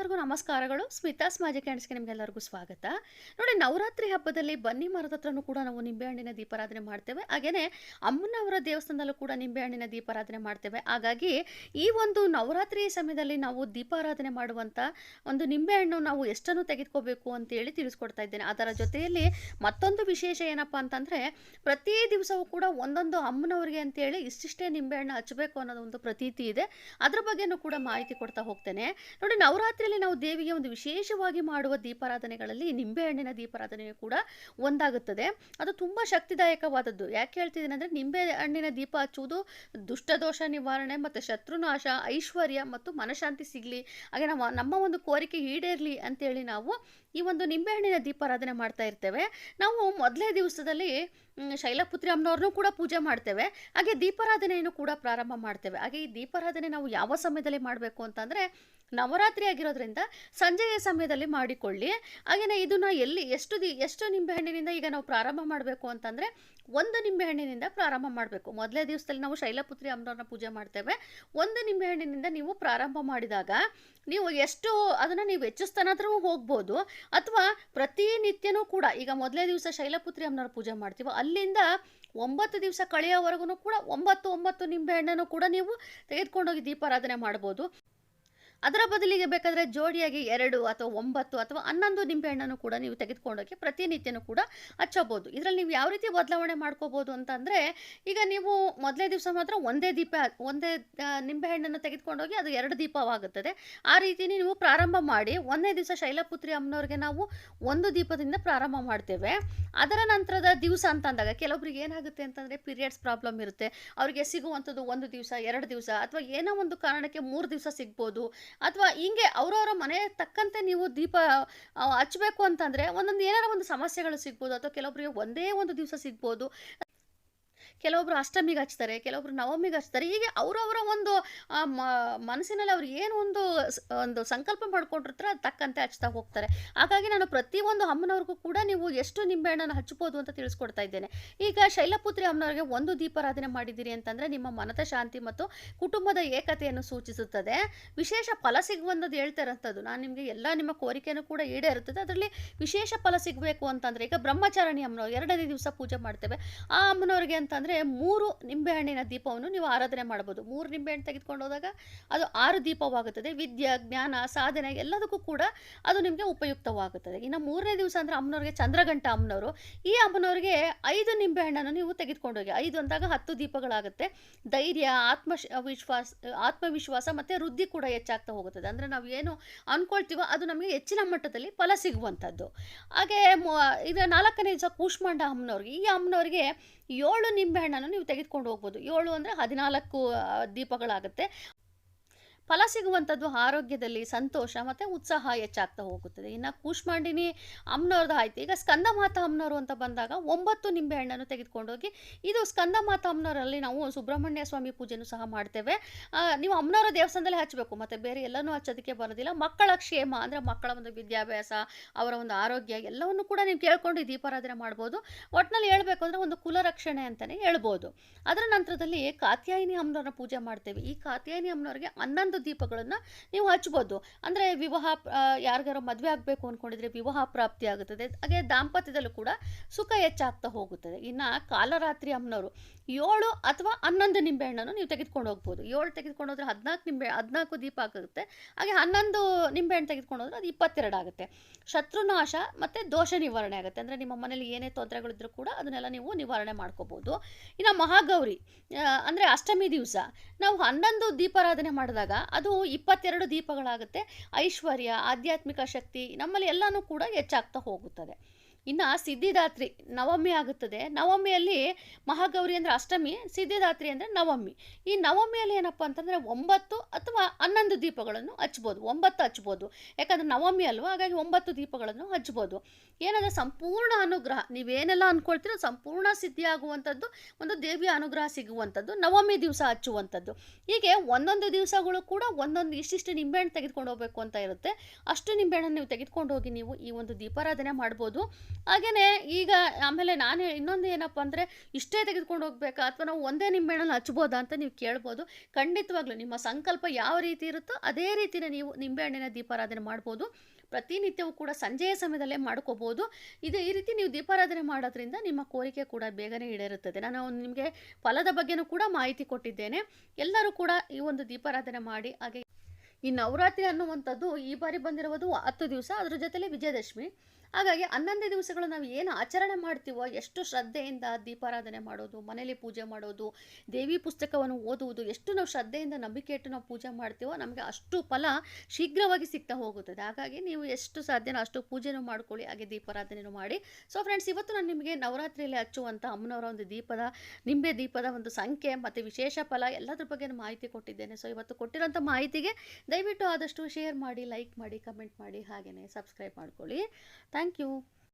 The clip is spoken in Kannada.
ಎಲ್ಲರಿಗೂ ನಮಸ್ಕಾರಗಳು. ಸ್ಮಿತಾಸ್ ಮ್ಯಾಜಿಕ್ ಹ್ಯಾಂಡ್ಸ್ಗೆ ನಿಮಗೆಲ್ಲರಿಗೂ ಸ್ವಾಗತ. ನೋಡಿ, ನವರಾತ್ರಿ ಹಬ್ಬದಲ್ಲಿ ಬನ್ನಿ ಮರದ ಹತ್ರನೂ ಕೂಡ ನಾವು ನಿಂಬೆಹಣ್ಣಿನ ದೀಪಾರಾಧನೆ ಮಾಡ್ತೇವೆ. ಹಾಗೆಯೇ ಅಮ್ಮನವರ ದೇವಸ್ಥಾನದಲ್ಲೂ ಕೂಡ ನಿಂಬೆಹಣ್ಣಿನ ದೀಪಾರಾಧನೆ ಮಾಡ್ತೇವೆ. ಹಾಗಾಗಿ ಈ ಒಂದು ನವರಾತ್ರಿ ಸಮಯದಲ್ಲಿ ನಾವು ದೀಪಾರಾಧನೆ ಮಾಡುವಂಥ ಒಂದು ನಿಂಬೆಹಣ್ಣು ನಾವು ಎಷ್ಟನ್ನು ತೆಗೆದುಕೋಬೇಕು ಅಂತೇಳಿ ತಿಳಿಸ್ಕೊಡ್ತಾ ಇದ್ದೇನೆ. ಅದರ ಜೊತೆಯಲ್ಲಿ ಮತ್ತೊಂದು ವಿಶೇಷ ಏನಪ್ಪ ಅಂತಂದರೆ, ಪ್ರತಿ ದಿವಸವೂ ಕೂಡ ಒಂದೊಂದು ಅಮ್ಮನವರಿಗೆ ಅಂತೇಳಿ ಇಷ್ಟಿಷ್ಟೇ ನಿಂಬೆಹಣ್ಣು ಹಚ್ಚಬೇಕು ಅನ್ನೋದೊಂದು ಪ್ರತೀತಿ ಇದೆ. ಅದರ ಬಗ್ಗೆನೂ ಕೂಡ ಮಾಹಿತಿ ಕೊಡ್ತಾ ಹೋಗ್ತೇನೆ. ನೋಡಿ ನಾವು ದೇವಿಗೆ ಒಂದು ವಿಶೇಷವಾಗಿ ಮಾಡುವ ದೀಪಾರಾಧನೆಗಳಲ್ಲಿ ನಿಂಬೆಹಣ್ಣಿನ ದೀಪಾರಾಧನೆಯು ಕೂಡ ಒಂದಾಗುತ್ತದೆ. ಅದು ತುಂಬ ಶಕ್ತಿದಾಯಕವಾದದ್ದು. ಯಾಕೆ ಹೇಳ್ತಿದ್ದೀನಿ ಅಂದರೆ ನಿಂಬೆ ಹಣ್ಣಿನ ದೀಪ ಹಚ್ಚುವುದು ದುಷ್ಟದೋಷ ನಿವಾರಣೆ ಮತ್ತು ಶತ್ರುನಾಶ ಐಶ್ವರ್ಯ ಮತ್ತು ಮನಶಾಂತಿ ಸಿಗಲಿ. ಹಾಗೆ ನಾವು ನಮ್ಮ ಒಂದು ಕೋರಿಕೆ ಈಡೇರಲಿ ಅಂತೇಳಿ ನಾವು ಈ ಒಂದು ನಿಂಬೆಹಣ್ಣಿನ ದೀಪಾರಾಧನೆ ಮಾಡ್ತಾ ಇರ್ತೇವೆ. ನಾವು ಮೊದಲೇ ದಿವಸದಲ್ಲಿ ಶೈಲಪುತ್ರಿ ಅಮ್ಮನವ್ರನ್ನೂ ಕೂಡ ಪೂಜೆ ಮಾಡ್ತೇವೆ. ಹಾಗೆ ದೀಪಾರಾಧನೆಯನ್ನು ಕೂಡ ಪ್ರಾರಂಭ ಮಾಡ್ತೇವೆ. ಹಾಗೆ ಈ ದೀಪಾರಾಧನೆ ನಾವು ಯಾವ ಸಮಯದಲ್ಲಿ ಮಾಡಬೇಕು ಅಂತಂದರೆ ನವರಾತ್ರಿ ಆಗಿರೋದ್ರಿಂದ ಸಂಜೆಯ ಸಮಯದಲ್ಲಿ ಮಾಡಿಕೊಳ್ಳಿ. ಹಾಗೆಯೇ ಇದನ್ನು ಎಲ್ಲಿ ಎಷ್ಟು ದಿ, ಎಷ್ಟು ನಿಂಬೆಹಣ್ಣಿನಿಂದ ಈಗ ನಾವು ಪ್ರಾರಂಭ ಮಾಡಬೇಕು ಅಂತಂದರೆ ಒಂದು ನಿಂಬೆಹಣ್ಣಿನಿಂದ ಪ್ರಾರಂಭ ಮಾಡಬೇಕು. ಮೊದಲೇ ದಿವಸದಲ್ಲಿ ನಾವು ಶೈಲಪುತ್ರಿ ಅಮ್ಮನವ್ರನ್ನ ಪೂಜೆ ಮಾಡ್ತೇವೆ. ಒಂದು ನಿಂಬೆಹಣ್ಣಿನಿಂದ ನೀವು ಪ್ರಾರಂಭ ಮಾಡಿದಾಗ ನೀವು ಎಷ್ಟು ಅದನ್ನು ನೀವು ಹೆಚ್ಚಿಸ್ತಾನಾದ್ರೂ ಹೋಗ್ಬೋದು. ಅಥವಾ ಪ್ರತಿನಿತ್ಯನೂ ಕೂಡ ಈಗ ಮೊದಲೇ ದಿವಸ ಶೈಲಪುತ್ರಿ ಅಮ್ಮನವ್ರ ಪೂಜೆ ಮಾಡ್ತೀವೋ ಅಲ್ಲಿಂದ ಒಂಬತ್ತು ದಿವಸ ಕಳೆಯೋವರೆಗೂ ಕೂಡ ಒಂಬತ್ತು ಒಂಬತ್ತು ನಿಂಬೆಹಣ್ಣನ್ನು ಕೂಡ ನೀವು ತೆಗೆದುಕೊಂಡೋಗಿ ದೀಪಾರಾಧನೆ ಮಾಡ್ಬೋದು. ಅದರ ಬದಲಿಗೆ ಬೇಕಾದರೆ ಜೋಡಿಯಾಗಿ ಎರಡು ಅಥವಾ ಒಂಬತ್ತು ಅಥವಾ ಹನ್ನೊಂದು ನಿಂಬೆಹಣ್ಣನ್ನು ಕೂಡ ನೀವು ತೆಗೆದುಕೊಂಡೋಗಿ ಪ್ರತಿನಿತ್ಯನೂ ಕೂಡ ಹಚ್ಚಬೋದು ಇದರಲ್ಲಿ ನೀವು ಯಾವ ರೀತಿ ಬದಲಾವಣೆ ಮಾಡ್ಕೋಬೋದು ಅಂತಂದರೆ ಈಗ ನೀವು ಮೊದಲೇ ದಿವಸ ಮಾತ್ರ ಒಂದೇ ದೀಪ, ಒಂದೇ ನಿಂಬೆ ನಿಂಬೆಹಣ್ಣನ್ನು ತೆಗೆದುಕೊಂಡೋಗಿ ಅದು ಎರಡು ದೀಪವಾಗುತ್ತದೆ. ಆ ರೀತಿ ನೀವು ಪ್ರಾರಂಭ ಮಾಡಿ ಒಂದನೇ ದಿವಸ ಶೈಲಪುತ್ರಿ ಅಮ್ಮನವ್ರಿಗೆ ನಾವು ಒಂದು ದೀಪದಿಂದ ಪ್ರಾರಂಭ ಮಾಡ್ತೇವೆ. ಅದರ ನಂತರದ ದಿವಸ ಅಂತ ಅಂದಾಗ ಕೆಲವೊಬ್ರಿಗೆ ಏನಾಗುತ್ತೆ ಅಂತಂದರೆ ಪೀರಿಯಡ್ಸ್ ಪ್ರಾಬ್ಲಮ್ ಇರುತ್ತೆ. ಅವರಿಗೆ ಸಿಗುವಂಥದ್ದು ಒಂದು ದಿವಸ, ಎರಡು ದಿವಸ ಅಥವಾ ಏನೋ ಒಂದು ಕಾರಣಕ್ಕೆ ಮೂರು ದಿವಸ ಸಿಗ್ಬೋದು. ಅಥವಾ ಹಿಂಗೆ ಅವರವರ ಮನೆ ತಕ್ಕಂತೆ ನೀವು ದೀಪ ಹಚ್ಚಬೇಕು ಅಂತಂದರೆ ಒಂದೊಂದು ಏನಾರ ಒಂದು ಸಮಸ್ಯೆಗಳು ಸಿಗ್ಬೋದು ಅಥವಾ ಕೆಲವೊಬ್ಬರಿಗೆ ಒಂದೇ ಒಂದು ದಿವಸ ಸಿಗ್ಬೋದು. ಕೆಲವೊಬ್ರು ಅಷ್ಟಮಿಗೆ ಹಚ್ತಾರೆ, ಕೆಲವೊಬ್ರು ನವಮಿಗೆ ಹಚ್ತಾರೆ, ಹೀಗೆ ಅವರವರ ಒಂದು ಮನಸ್ಸಿನಲ್ಲಿ ಅವ್ರು ಏನು ಒಂದು ಒಂದು ಸಂಕಲ್ಪ ಮಾಡ್ಕೊಂಡಿರ್ತಾರೆ ಅದು ತಕ್ಕಂತೆ ಹಚ್ತಾ ಹೋಗ್ತಾರೆ. ಹಾಗಾಗಿ ನಾನು ಪ್ರತಿಯೊಂದು ಅಮ್ಮನವ್ರಿಗೂ ಕೂಡ ನೀವು ಎಷ್ಟು ನಿಂಬೆಹಣ್ಣನ್ನು ಹಚ್ಚಬಹುದು ಅಂತ ತಿಳಿಸ್ಕೊಡ್ತಾ ಇದ್ದೇನೆ. ಈಗ ಶೈಲಪುತ್ರಿ ಅಮ್ಮನವ್ರಿಗೆ ಒಂದು ದೀಪಾರಾಧನೆ ಮಾಡಿದ್ದೀರಿ ಅಂತಂದರೆ ನಿಮ್ಮ ಮನದ ಶಾಂತಿ ಮತ್ತು ಕುಟುಂಬದ ಏಕತೆಯನ್ನು ಸೂಚಿಸುತ್ತದೆ. ವಿಶೇಷ ಫಲ ಸಿಗುವಂಥದ್ದು ಹೇಳ್ತಾ ಇರೋಂಥದ್ದು. ನಾನು ನಿಮಗೆ ಎಲ್ಲ ನಿಮ್ಮ ಕೋರಿಕೆಯನ್ನು ಕೂಡ ಈಡೇರುತ್ತದೆ ಅದರಲ್ಲಿ ವಿಶೇಷ ಫಲ ಸಿಗಬೇಕು ಅಂತಂದರೆ ಈಗ ಬ್ರಹ್ಮಚಾರಣಿ ಅಮ್ಮನವ್ರು ಎರಡನೇ ದಿವಸ ಪೂಜೆ ಮಾಡ್ತೇವೆ. ಆ ಅಮ್ಮನವ್ರಿಗೆ ಅಂತಂದರೆ ಮೂರು ನಿಂಬೆಹಣ್ಣಿನ ದೀಪವನ್ನು ನೀವು ಆರಾಧನೆ ಮಾಡ್ಬೋದು ಮೂರು ನಿಂಬೆಹಣ್ಣು ತೆಗೆದುಕೊಂಡು ಹೋದಾಗ ಅದು ಆರು ದೀಪವಾಗುತ್ತದೆ. ವಿದ್ಯೆ, ಜ್ಞಾನ, ಸಾಧನೆ ಎಲ್ಲದಕ್ಕೂ ಕೂಡ ಅದು ನಿಮಗೆ ಉಪಯುಕ್ತವಾಗುತ್ತದೆ. ಇನ್ನು ಮೂರನೇ ದಿವಸ ಅಂದರೆ ಅಮ್ಮನವ್ರಿಗೆ ಚಂದ್ರಗಂಟ ಅಮ್ಮನವರು. ಈ ಅಮ್ಮನವ್ರಿಗೆ ಐದು ನಿಂಬೆಹಣ್ಣನ್ನು ನೀವು ತೆಗೆದುಕೊಂಡೋಗಿ ಐದು ಅಂದಾಗ ಹತ್ತು ದೀಪಗಳಾಗುತ್ತೆ. ಧೈರ್ಯ ಆತ್ಮ ವಿಶ್ವಾಸ ಆತ್ಮವಿಶ್ವಾಸ ಮತ್ತು ವೃದ್ಧಿ ಕೂಡ ಹೆಚ್ಚಾಗ್ತಾ ಹೋಗುತ್ತದೆ. ಅಂದರೆ ನಾವು ಏನು ಅಂದ್ಕೊಳ್ತೀವೋ ಅದು ನಮಗೆ ಹೆಚ್ಚಿನ ಮಟ್ಟದಲ್ಲಿ ಫಲ ಸಿಗುವಂಥದ್ದು. ಹಾಗೆ ಇದು ನಾಲ್ಕನೇ ದಿವಸ ಕೂಷ್ಮಾಂಡ ಅಮ್ಮನವ್ರಿಗೆ, ಈ ಅಮ್ಮನವ್ರಿಗೆ ಏಳು ನಿಂಬೆಹಣ್ಣನ್ನು ನೀವು ತೆಗೆದುಕೊಂಡು ಹೋಗ್ಬೋದು. ಏಳು ಅಂದರೆ ಹದಿನಾಲ್ಕು ದೀಪಗಳಾಗುತ್ತೆ. ಫಲ ಸಿಗುವಂಥದ್ದು ಆರೋಗ್ಯದಲ್ಲಿ ಸಂತೋಷ ಮತ್ತು ಉತ್ಸಾಹ ಹೆಚ್ಚಾಗ್ತಾ ಹೋಗುತ್ತದೆ. ಇನ್ನು ಕೂಷ್ಮಾಂಡಿನಿ ಅಮ್ಮನವ್ರದ್ದು ಆಯ್ತು. ಈಗ ಸ್ಕಂದ ಮಾತಾ ಅಮ್ಮನವರು ಅಂತ ಬಂದಾಗ ಒಂಬತ್ತು ನಿಂಬೆ ಹಣ್ಣನ್ನು ತೆಗೆದುಕೊಂಡೋಗಿ ಇದು ಸ್ಕಂದ ಮಾತಾ ಅಮ್ಮನವರಲ್ಲಿ ನಾವು ಸುಬ್ರಹ್ಮಣ್ಯ ಸ್ವಾಮಿ ಪೂಜೆನೂ ಸಹ ಮಾಡ್ತೇವೆ. ನೀವು ಅಮ್ಮನವರ ದೇವಸ್ಥಾನದಲ್ಲಿ ಹಚ್ಚಬೇಕು. ಮತ್ತು ಬೇರೆ ಎಲ್ಲನೂ ಹಚ್ಚೋದಕ್ಕೆ ಬರೋದಿಲ್ಲ. ಮಕ್ಕಳ ಕ್ಷೇಮ ಅಂದರೆ ಮಕ್ಕಳ ಒಂದು ವಿದ್ಯಾಭ್ಯಾಸ, ಅವರ ಒಂದು ಆರೋಗ್ಯ ಎಲ್ಲವನ್ನು ಕೂಡ ನೀವು ಕೇಳ್ಕೊಂಡು ದೀಪಾರಾಧನೆ ಮಾಡ್ಬೋದು. ಒಟ್ಟಿನಲ್ಲಿ ಹೇಳಬೇಕು ಅಂದರೆ ಒಂದು ಕುಲರಕ್ಷಣೆ ಅಂತಲೇ ಹೇಳ್ಬೋದು. ಅದರ ನಂತರದಲ್ಲಿ ಕಾತ್ಯಾಯಿನಿ ಅಮ್ಮನವ್ರನ್ನ ಪೂಜೆ ಮಾಡ್ತೇವೆ. ಈ ಕಾತ್ಯಾಯಿನಿ ಅಮ್ಮನವ್ರಿಗೆ ಹನ್ನೊಂದು ದೀಪಗಳನ್ನು ನೀವು ಹಚ್ಬೋದು. ಅಂದರೆ ವಿವಾಹ ಯಾರಿಗಾರ ಮದುವೆ ಆಗಬೇಕು ಅಂದ್ಕೊಂಡಿದ್ರೆ ವಿವಾಹ ಪ್ರಾಪ್ತಿ ಆಗುತ್ತದೆ. ಹಾಗೆ ದಾಂಪತ್ಯದಲ್ಲೂ ಕೂಡ ಸುಖ ಹೆಚ್ಚಾಗ್ತಾ ಹೋಗುತ್ತದೆ. ಇನ್ನು ಕಾಲರಾತ್ರಿ ಅಮ್ಮನವರು ಏಳು ಅಥವಾ ಹನ್ನೊಂದು ನಿಂಬೆಹಣ್ಣನ್ನು ನೀವು ತೆಗೆದುಕೊಂಡು ಹೋಗ್ಬೋದು. ಏಳು ತೆಗೆದುಕೊಂಡು ಹೋದ್ರೆ ಹದಿನಾಲ್ಕು ನಿಂಬೆ, ಹದಿನಾಲ್ಕು ದೀಪ ಆಗುತ್ತೆ. ಹಾಗೆ ಹನ್ನೊಂದು ನಿಂಬೆಹಣ್ಣು ತೆಗೆದುಕೊಂಡು ಹೋದ್ರೆ ಅದು ಇಪ್ಪತ್ತೆರಡು ಆಗುತ್ತೆ. ಶತ್ರುನಾಶ ಮತ್ತು ದೋಷ ನಿವಾರಣೆ ಆಗುತ್ತೆ. ಅಂದರೆ ನಿಮ್ಮ ಮನೇಲಿ ಏನೇ ತೊಂದರೆಗಳಿದ್ರೂ ಕೂಡ ಅದನ್ನೆಲ್ಲ ನೀವು ನಿವಾರಣೆ ಮಾಡ್ಕೋಬೋದು. ಇನ್ನು ಮಹಾಗೌರಿ ಅಂದರೆ ಅಷ್ಟಮಿ ದಿವಸ ನಾವು ಹನ್ನೊಂದು ದೀಪಾರಾಧನೆ ಮಾಡಿದಾಗ ಅದು ಇಪ್ಪತ್ತೆರಡು ದೀಪಗಳಾಗುತ್ತೆ. ಐಶ್ವರ್ಯ ಆಧ್ಯಾತ್ಮಿಕ ಶಕ್ತಿ ನಮ್ಮಲ್ಲಿ ಎಲ್ಲನೂ ಕೂಡ ಹೆಚ್ಚಾಗ್ತಾ ಹೋಗುತ್ತದೆ. ಇನ್ನು ಸಿದ್ಧಿದಾತ್ರಿ ನವಮಿ ಆಗುತ್ತದೆ. ನವಮಿಯಲ್ಲಿ ಮಹಾಗೌರಿ ಅಂದರೆ ಅಷ್ಟಮಿ, ಸಿದ್ಧಿದಾತ್ರಿ ಅಂದರೆ ನವಮಿ. ಈ ನವಮಿಯಲ್ಲಿ ಏನಪ್ಪ ಅಂತಂದರೆ ಒಂಬತ್ತು ಅಥವಾ ಹನ್ನೊಂದು ದೀಪಗಳನ್ನು ಹಚ್ಬೋದು. ಒಂಬತ್ತು ಹಚ್ಬೋದು. ಯಾಕಂದರೆ ನವಮಿ ಅಲ್ವಾ? ಹಾಗಾಗಿ ಒಂಬತ್ತು ದೀಪಗಳನ್ನು ಹಚ್ಬೋದು. ಏನಂದರೆ ಸಂಪೂರ್ಣ ಅನುಗ್ರಹ. ನೀವೇನೆಲ್ಲ ಅಂದ್ಕೊಳ್ತೀರೋ ಸಂಪೂರ್ಣ ಸಿದ್ಧಿ ಆಗುವಂಥದ್ದು, ಒಂದು ದೇವಿಯ ಅನುಗ್ರಹ ಸಿಗುವಂಥದ್ದು, ನವಮಿ ದಿವಸ ಹಚ್ಚುವಂಥದ್ದು. ಹೀಗೆ ಒಂದೊಂದು ದಿವಸಗಳು ಕೂಡ ಒಂದೊಂದು ಇಷ್ಟಿಷ್ಟು ನಿಂಬೆಹಣ್ಣು ತೆಗೆದುಕೊಂಡು ಹೋಗಬೇಕು ಅಂತ ಇರುತ್ತೆ. ಅಷ್ಟು ನಿಂಬೆಹಣ್ಣನ್ನು ನೀವು ತೆಗೆದುಕೊಂಡು ಹೋಗಿ ನೀವು ಈ ಒಂದು ದೀಪಾರಾಧನೆ ಮಾಡ್ಬೋದು. ಹಾಗೆಯೇ ಈಗ ಆಮೇಲೆ ನಾನು ಇನ್ನೊಂದು ಏನಪ್ಪ ಅಂದರೆ ಇಷ್ಟೇ ತೆಗೆದುಕೊಂಡು ಹೋಗ್ಬೇಕಾ? ಅಥವಾ ನಾವು ಒಂದೇ ನಿಂಬೆಹಣ್ಣಲ್ಲಿ ಹಚ್ಬೋದಾ ಅಂತ ನೀವು ಕೇಳ್ಬೋದು. ಖಂಡಿತವಾಗ್ಲೂ ನಿಮ್ಮ ಸಂಕಲ್ಪ ಯಾವ ರೀತಿ ಇರುತ್ತೋ ಅದೇ ರೀತಿಯೇ ನೀವು ನಿಂಬೆಹಣ್ಣಿನ ದೀಪಾರಾಧನೆ ಮಾಡ್ಬೋದು. ಪ್ರತಿನಿತ್ಯವೂ ಕೂಡ ಸಂಜೆಯ ಸಮಯದಲ್ಲೇ ಮಾಡ್ಕೋಬೋದು. ಇದು ಈ ರೀತಿ ನೀವು ದೀಪಾರಾಧನೆ ಮಾಡೋದ್ರಿಂದ ನಿಮ್ಮ ಕೋರಿಕೆ ಕೂಡ ಬೇಗನೆ ಈಡೇರುತ್ತದೆ. ನಾನು ನಿಮಗೆ ಫಲದ ಬಗ್ಗೆನೂ ಕೂಡ ಮಾಹಿತಿ ಕೊಟ್ಟಿದ್ದೇನೆ. ಎಲ್ಲರೂ ಕೂಡ ಈ ಒಂದು ದೀಪಾರಾಧನೆ ಮಾಡಿ ಹಾಗೆ ಈ ನವರಾತ್ರಿ ಅನ್ನುವಂಥದ್ದು ಈ ಬಾರಿ ಬಂದಿರುವುದು ಹತ್ತು ದಿವಸ, ಅದ್ರ ಜೊತೆಲೆ ವಿಜಯದಶಮಿ. ಹಾಗಾಗಿ ಹನ್ನೊಂದೇ ದಿವಸಗಳು ನಾವು ಏನು ಆಚರಣೆ ಮಾಡ್ತೀವೋ, ಎಷ್ಟು ಶ್ರದ್ಧೆಯಿಂದ ದೀಪಾರಾಧನೆ ಮಾಡೋದು ಮನೇಲಿ ಪೂಜೆ ಮಾಡೋದು, ದೇವಿ ಪುಸ್ತಕವನ್ನು ಓದುವುದು, ಎಷ್ಟು ನಾವು ಶ್ರದ್ಧೆಯಿಂದ ನಂಬಿಕೆ ಇಟ್ಟು ನಾವು ಪೂಜೆ ಮಾಡ್ತೀವೋ, ನಮಗೆ ಅಷ್ಟು ಫಲ ಶೀಘ್ರವಾಗಿ ಸಿಗ್ತಾ ಹೋಗುತ್ತದೆ. ಹಾಗಾಗಿ ನೀವು ಎಷ್ಟು ಸಾಧ್ಯನೋ ಅಷ್ಟು ಪೂಜೆನೂ ಮಾಡ್ಕೊಳ್ಳಿ, ಹಾಗೆ ದೀಪಾರಾಧನೆಯೂ ಮಾಡಿ. ಸೊ ಫ್ರೆಂಡ್ಸ್ ಇವತ್ತು ನಾನು ನಿಮಗೆ ನವರಾತ್ರಿಯಲ್ಲಿ ಹಚ್ಚುವಂಥ ಅಮ್ಮನವರ ಒಂದು ದೀಪದ, ನಿಂಬೆ ದೀಪದ ಒಂದು ಸಂಖ್ಯೆ ಮತ್ತು ವಿಶೇಷ ಫಲ ಎಲ್ಲದ್ರ ಬಗ್ಗೆ ಮಾಹಿತಿ ಕೊಟ್ಟಿದ್ದೇನೆ. ಸೊ ಇವತ್ತು ಕೊಟ್ಟಿರೋಂಥ ಮಾಹಿತಿಗೆ ದಯವಿಟ್ಟು ಆದಷ್ಟು ಶೇರ್ ಮಾಡಿ ಲೈಕ್ ಮಾಡಿ ಕಮೆಂಟ್ ಮಾಡಿ ಹಾಗೆಯೇ ಸಬ್ಸ್ಕ್ರೈಬ್ ಮಾಡ್ಕೊಳ್ಳಿ. Thank you